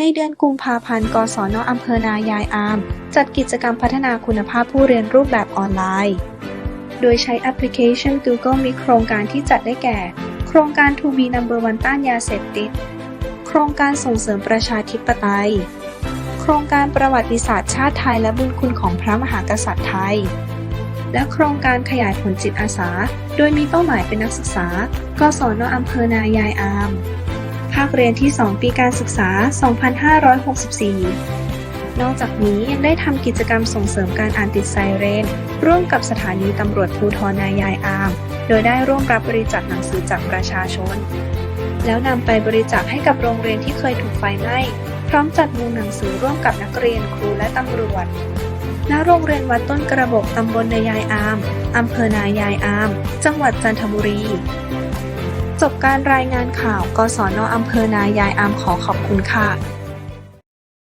ในเดือนกุมภาพันธ์ กศนอำเภอนายายอาม จัดกิจกรรมพัฒนาคุณภาพผู้เรียนรูปแบบออนไลน์ โดยใช้แอปพลิเคชัน Google มีโครงการที่จัดได้แก่ โครงการ To be Number One ต้านยาเสพติด โครงการส่งเสริมประชาธิปไตย โครงการประวัติศาสตร์ชาติไทยและบุญคุณของพระมหากษัตริย์ไทย และโครงการขยายผลจิตอาสา โดยมีเป้าหมายเป็นนักศึกษา กศนอำเภอนายายอาม ภาคเรียนที่ 2 ปีการศึกษา 2564นอกจากนี้ยังได้ทำกิจกรรมส่งเสริมการอ่านติดไซเรน ร่วมกับสถานีตำรวจภูธรนายายอาม โดยได้ร่วมรับบริจาคหนังสือจากประชาชน แล้วนำไปบริจาคให้กับโรงเรียนที่เคยถูกไฟไหม้ พร้อมจัดมุงหนังสือร่วมกับนักเรียนครูและตำรวจ ณ โรงเรียนวัดต้นกระบอกตำบลนายายอาม อำเภอนายายอาม จังหวัดจันทบุรี จบการรายงานข่าวกศนอำเภอนายายอามขอขอบคุณค่ะ